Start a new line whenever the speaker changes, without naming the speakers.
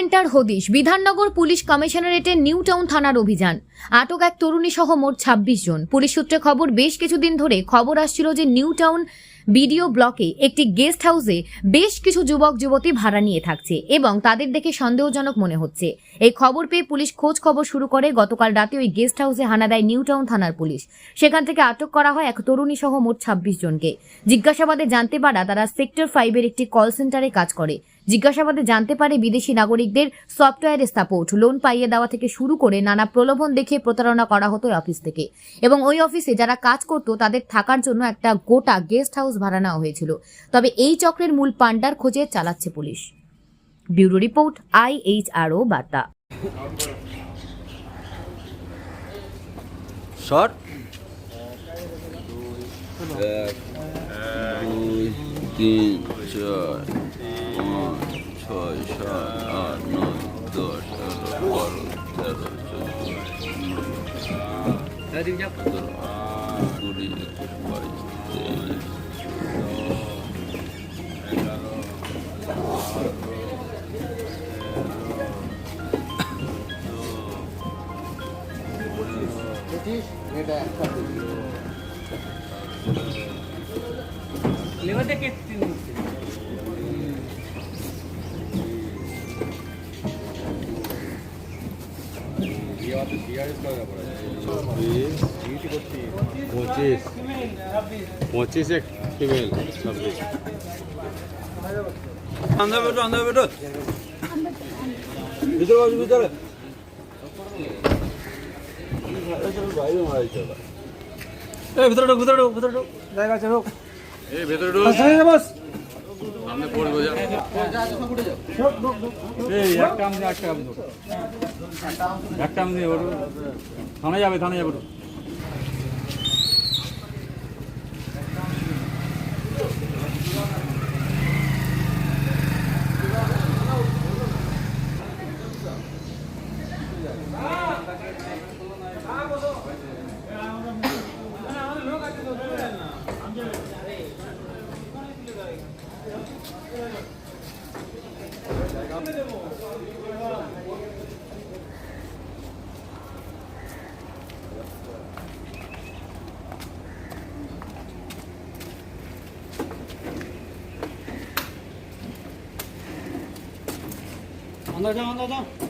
Centre হদিশ, Bidhannagar police কমিশনারেটের new town থানার অভিযান। আটক এক তরুণী সহ মোট ছাব্বিশ জন। পুলিশ সূত্রে খবর, বেশ কিছুদিন ধরে খবর আসছিল যে নিউ টাউন বিডিও ব্লকে একটি গেস্ট হাউসে বেশ কিছু যুবক, যুবতী ভাড়া নিয়ে থাকছে এবং তাদের দেখে সন্দেহজনক মনে হচ্ছে। এই খবর পেয়ে পুলিশ খোঁজ খবর শুরু করে, গতকাল রাতে ওই গেস্ট হাউসে হানা দেয় নিউ টাউন থানার পুলিশ। সেখান থেকে আটক করা হয় এক তরুণী সহ মোট ছাব্বিশ জনকে। জিজ্ঞাসাবাদে জানতে পারা, তারা সেক্টর ফাইভের একটি কল সেন্টারে কাজ করে। জিজ্ঞাসাবাদে জানতে পারে বিদেশি নাগরিকদের সফটওয়্যার সাপোর্ট। লোন পাইয়ে দেওয়া থেকে শুরু করে নানা প্রলোভন দেখে প্রতারণা করা হতো অফিস থেকে। এবং ওই অফিসে যারা কাজ করতো তাদের থাকার জন্য একটা গোটা গেস্ট হাউস ভাড়া নেওয়া হয়েছিল। তবে এই চক্রের মূল পান্ডার খোঁজে চালাচ্ছে পুলিশ। ব্যুরো রিপোর্ট আইএইচআরও বার্তা।
শর্ট
দুই তিন চার। ছয় সাত আট নয় দশ এগারো বারো তেরো চোদ্দ কুড়ি একুশ বাইশ তেইশ
চব্বিশ পঁচিশ। পঁচিশ এক ফিমেল ছাব্বিশ।
আন্দা বেটো আন্দা বেটো ভিতরে বসো ভিতরে। ভিতরে ঢোক ভিতরে ঢোক ভিতরে ঢোক। জায়গা আছে ঢোক।
এই ভেতরে ঢুক।
বস।
সামনে পড়ব
এই, এক কাম দিয়ে এক কাম দো। এক কাম দিয়ে ওর। থানা যাবে থানা যাবে। 한 가장 한 가장